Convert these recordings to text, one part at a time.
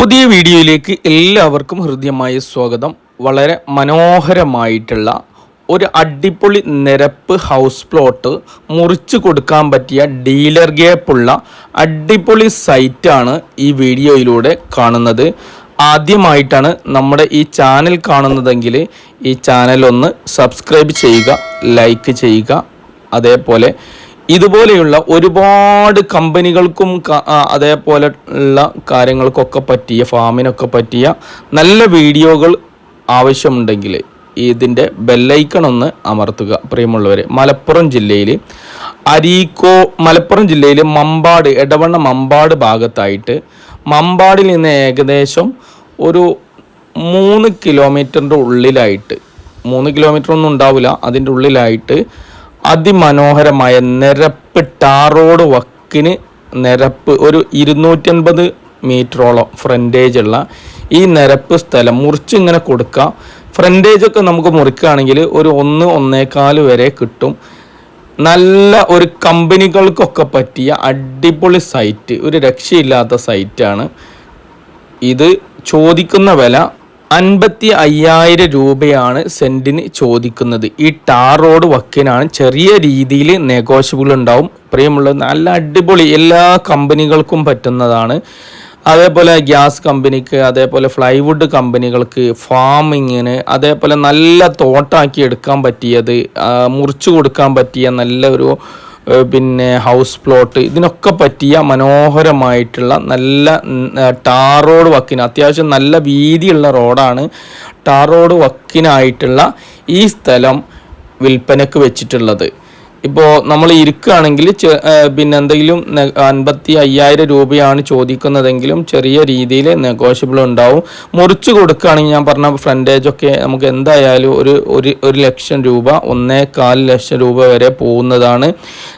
പുതിയ വീഡിയോയിലേക്ക് എല്ലാവർക്കും ഹൃദ്യമായ സ്വാഗതം. വളരെ മനോഹരമായിട്ടുള്ള ഒരു അടിപൊളി നിരപ്പ് ഹൗസ് പ്ലോട്ട് മുറിച്ച് കൊടുക്കാൻ പറ്റിയ ഡീലർ ഗ്യാപ്പുള്ള അടിപൊളി സൈറ്റാണ് ഈ വീഡിയോയിലൂടെ കാണുന്നത്. ആദ്യമായിട്ടാണ് നമ്മുടെ ഈ ചാനൽ കാണുന്നതെങ്കിൽ ഈ ചാനൽ ഒന്ന് സബ്സ്ക്രൈബ് ചെയ്യുക ലൈക്ക് ചെയ്യുക. അതേപോലെ ഇതുപോലെയുള്ള ഒരുപാട് കമ്പനികൾക്കും അതേപോലെ ഉള്ള കാര്യങ്ങൾക്കൊക്കെ പറ്റിയ ഫാമിനൊക്കെ പറ്റിയ നല്ല വീഡിയോകൾ ആവശ്യമുണ്ടെങ്കിൽ ഇതിന്റെ ബെല്ലൈക്കൺ ഒന്ന് അമർത്തുക. പ്രിയമുള്ളവർ മലപ്പുറം ജില്ലയിൽ അരീക്കോ മലപ്പുറം ജില്ലയിൽ മമ്പാട് ഇടവണ്ണ മമ്പാട് ഭാഗത്തായിട്ട് മമ്പാടിൽ നിന്ന് ഏകദേശം ഒരു മൂന്ന് കിലോമീറ്ററിന്റെ ഉള്ളിലായിട്ട് മൂന്ന് കിലോമീറ്റർ ഒന്നും ഉണ്ടാവില്ല അതിന്റെ ഉള്ളിലായിട്ട് അതിമനോഹരമായ നിരപ്പ് ടാറോഡ് വക്കിന് നിരപ്പ് ഒരു ഇരുന്നൂറ്റൻപത് മീറ്ററോളം ഫ്രണ്ടേജ് ഉള്ള ഈ നിരപ്പ് സ്ഥലം മുറിച്ച് ഇങ്ങനെ കൊടുക്കുക ഫ്രണ്ടേജ് ഒക്കെ നമുക്ക് മുറിക്കുകയാണെങ്കിൽ ഒരു ഒന്ന് ഒന്നേകാൽ വരെ കിട്ടും. നല്ല ഒരു കമ്പനികൾക്കൊക്കെ പറ്റിയ അടിപൊളി സൈറ്റ് ഒരു രക്ഷയില്ലാത്ത സൈറ്റാണ് ഇത് ചോദിക്കുന്ന വില അൻപത്തി അയ്യായിരം രൂപയാണ് സെന്റിന് ചോദിക്കുന്നത്. ഈ ടാർ റോഡ് വക്കിനാണ് ചെറിയ രീതിയിൽ നെഗോഷ്യബിൾ ഉണ്ടാവും പ്രിയമുള്ളത് നല്ല അടിപൊളി എല്ലാ കമ്പനികൾക്കും പറ്റുന്നതാണ്. അതേപോലെ ഗ്യാസ് കമ്പനിക്ക് അതേപോലെ ഫ്ലൈവുഡ് കമ്പനികൾക്ക് ഫാമിങ്ങിന് അതേപോലെ നല്ല തോട്ടാക്കി എടുക്കാൻ പറ്റിയത് മുറിച്ചു കൊടുക്കാൻ പറ്റിയ നല്ല ഒരു ഏഹ് പിന്നെ ഹൗസ് പ്ലോട്ട് ഇതിനൊക്കെ പറ്റിയ മനോഹരമായിട്ടുള്ള നല്ല ടാർ റോഡ് വക്കിന് അത്യാവശ്യം നല്ല വീതിയുള്ള റോഡാണ് ടാർ റോഡ് വക്കിനായിട്ടുള്ള ഈ സ്ഥലം വിൽപ്പനക്ക് വെച്ചിട്ടുള്ളത്. ഇപ്പോൾ നമ്മൾ ഇരിക്കുകയാണെങ്കിൽ പിന്നെ എന്തെങ്കിലും അൻപത്തി അയ്യായിരം രൂപയാണ് ചോദിക്കുന്നതെങ്കിലും ചെറിയ രീതിയിൽ നെഗോഷ്യബിൾ ഉണ്ടാവും. മുറിച്ച് കൊടുക്കുകയാണെങ്കിൽ ഞാൻ പറഞ്ഞ ഫ്രണ്ടേജ് ഒക്കെ നമുക്ക് എന്തായാലും ഒരു ഒരു ഒരു ലക്ഷം രൂപ ഒന്നേ കാൽ ലക്ഷം രൂപ വരെ പോകുന്നതാണ്.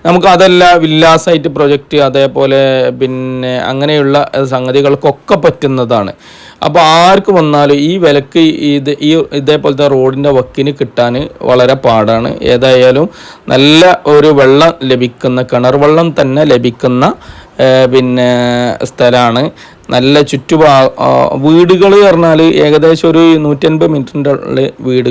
നമുക്ക് അതല്ല വില്ലാസൈറ്റ് പ്രൊജക്റ്റ് അതേപോലെ പിന്നെ അങ്ങനെയുള്ള സംഗതികൾക്കൊക്കെ പറ്റുന്നതാണ്. അപ്പോൾ ആർക്ക് വന്നാലും ഈ വിലക്ക് ഇത് ഈ ഇതേപോലത്തെ റോഡിന്റെ വക്കിന് കിട്ടാൻ വളരെ പാടാണ്. ഏതായാലും നല്ല ഒരു വെള്ളം ലഭിക്കുന്ന കിണർ വെള്ളം തന്നെ ലഭിക്കുന്ന പിന്നെ സ്ഥലമാണ് നല്ല ചുറ്റുപാ വീടുകൾ പറഞ്ഞാൽ ഏകദേശം ഒരു നൂറ്റൻപത് മീറ്ററിന്റെ ഉള്ളിൽ വീട്